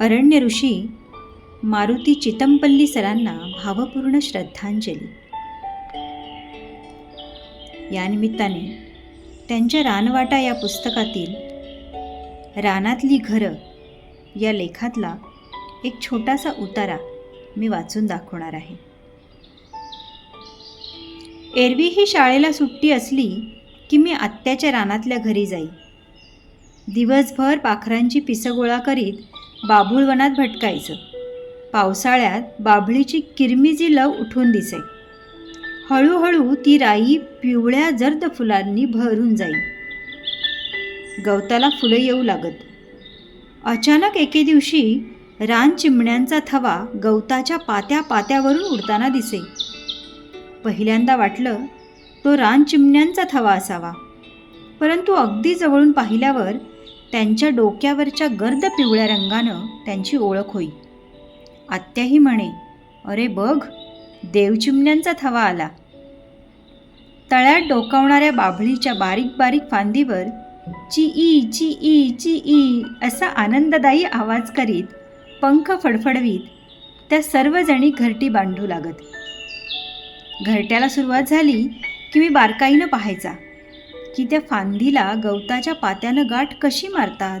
अरण्य ऋषी मारुती चितमपल्ली सरांना भावपूर्ण श्रद्धांजली. यानिमित्ताने त्यांच्या रानवाटा या पुस्तकातील रानातली घरं या लेखातला एक छोटासा उतारा मी वाचून दाखवणार आहे. एरवी ही शाळेला सुट्टी असली की मी आत्याच्या रानातल्या घरी जाई. दिवसभर पाखरांची पिसं गोळा करीत बाभुळवनात भटकायचं. पावसाळ्यात बाभळीची किरमिजी लव उठून दिसे. हळूहळू ती राई पिवळ्या जर्द फुलांनी भरून जाई. गवताला फुलं येऊ लागत. अचानक एके दिवशी रान चिमण्यांचा थवा गवताच्या पात्या पात्यावरून उडताना दिसे. पहिल्यांदा वाटलं तो रान चिमण्यांचा थवा असावा. परंतु अगदी जवळून पाहिल्यावर त्यांच्या डोक्यावरच्या गर्द पिवळ्या रंगानं त्यांची ओळख होई. आत्याही म्हणे अरे बघ देवचिमण्यांचा थवा आला. तळ्यात डोकावणाऱ्या बाभळीच्या बारीक बारीक फांदीवर ची ई ची ई ची ई असा आनंददायी आवाज करीत पंख फडफडवीत त्या सर्वजणी घरटी बांधू लागत. घरट्याला सुरुवात झाली की मी बारकाईनं पाहायचा. की त्या फांदीला गवताच्या पात्यानं गाठ कशी मारतात?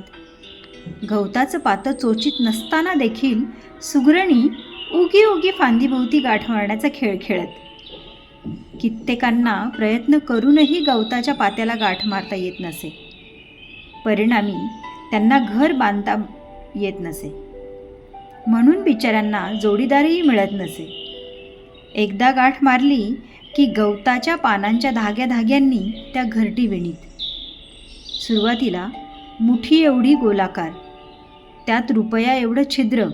गवताचं पातं चोचित नसताना देखील सुगरणी उगी उगी फांदीभोवती गाठ मारण्याचा खेळ खेळत. कित्येकांना प्रयत्न करूनही गवताच्या पात्याला गाठ मारता येत नसे. परिणामी त्यांना घर बांधता येत नसे. म्हणून बिचाऱ्यांना जोडीदारही मिळत नसे. एकदा गाठ मारली की गवताच्या पानांच्या धाग्या धाग्यांनी त्या घरटी विणीत सुरुवातीला मुठी एवढी गोलाकार त्यात रुपया एवढं छिद्र.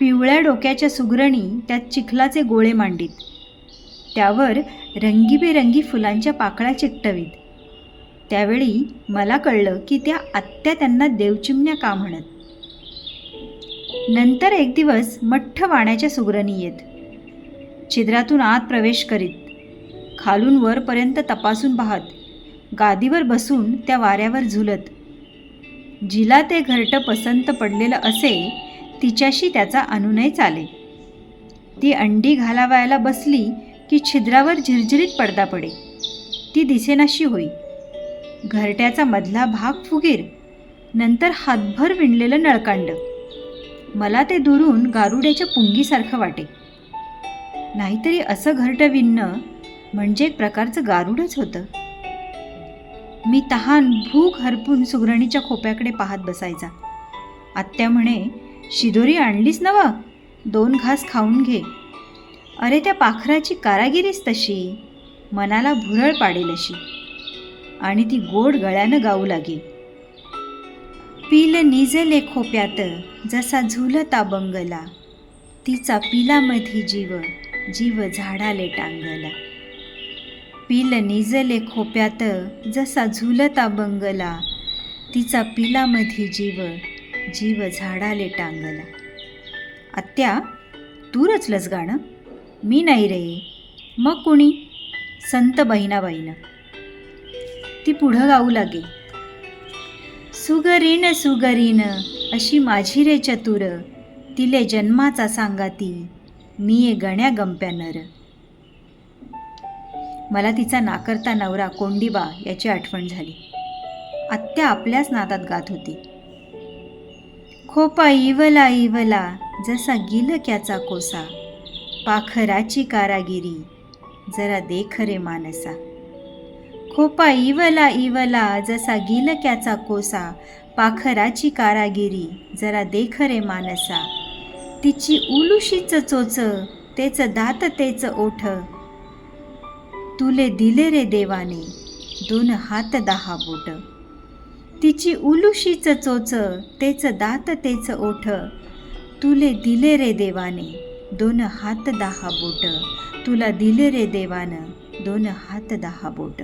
पिवळ्या डोक्याच्या सुगरणी त्यात चिखलाचे गोळे मांडीत. त्यावर रंगीबेरंगी फुलांच्या पाकळ्या चिकटवीत. त्यावेळी मला कळलं की त्या आत्या त्यांना देवचिमण्या का म्हणत. नंतर एक दिवस मठ्ठ वाण्याच्या सुगरणी येत. छिद्रातून आत प्रवेश करीत. खालून वरपर्यंत तपासून पाहत. गादीवर बसून त्या वाऱ्यावर झुलत. जिला ते घरटं पसंत पडलेलं असे तिच्याशी त्याचा अनुनय चाले. ती अंडी घालावायला बसली की छिद्रावर झिरझिरीत पडदा पडे. ती दिसेनाशी होई. घरट्याचा मधला भाग फुगीर. नंतर हातभर विणलेलं नळकांड. मला ते दुरून गारुड्याच्या पुंगीसारखं वाटे. नाहीतरी असं घरटं विणणं म्हणजे एक प्रकारचं गारुडच होतं. मी तहान भूक हरपून सुगरणीच्या खोप्याकडे पाहत बसायचा. आत्या म्हणे शिदोरी आणलीस नव दोन घास खाऊन घे. अरे त्या पाखराची कारागिरीच तशी. मनाला भुरळ पाडेल अशी. आणि ती गोड गळ्यानं गाऊ लागे. पिल निजले खोप्यात जसा झुलता बंगला. तिचा पिलामधी जीव. जीव झाडाले टांगला. पिल निजले खोप्यात जसा झुलता बंगला तिचा पिलामधी जीव जीव झाडाले टांगला. आत्या तू रचलंस गाणं मी नाही रे. मग कुणी? संत बहिणाबाईनं. ती पुढं गाऊ लागे. सुगरीन सुगरीन अशी माझी रे चतुर तिले जन्माचा सांगा ती. मी ये गण्या गंप्या नर मला तिचा नाकरता नवरा कोंडीबा याची आठवण झाली. आत्या आपल्याच नादात गात होती. खोपा इवला इवला जसा गिलक्याचा कोसा. पाखराची कारागिरी जरा देख रे मानसा. खोपा इवला इवला जसा गिलक्याचा कोसा. पाखराची कारागिरी जरा देख रे मानसा. तिची उलुशीच चोच तेच दात तेच ओठ. तुले दिले रे देवाने दोन हात दहा बोट. तिची उलुशीच चोच तेच दात तेच ओठ. तुले दिले रे देवाने दोन हात दहा बोट. तुला दिले रे देवानं दोन हात दहा बोट.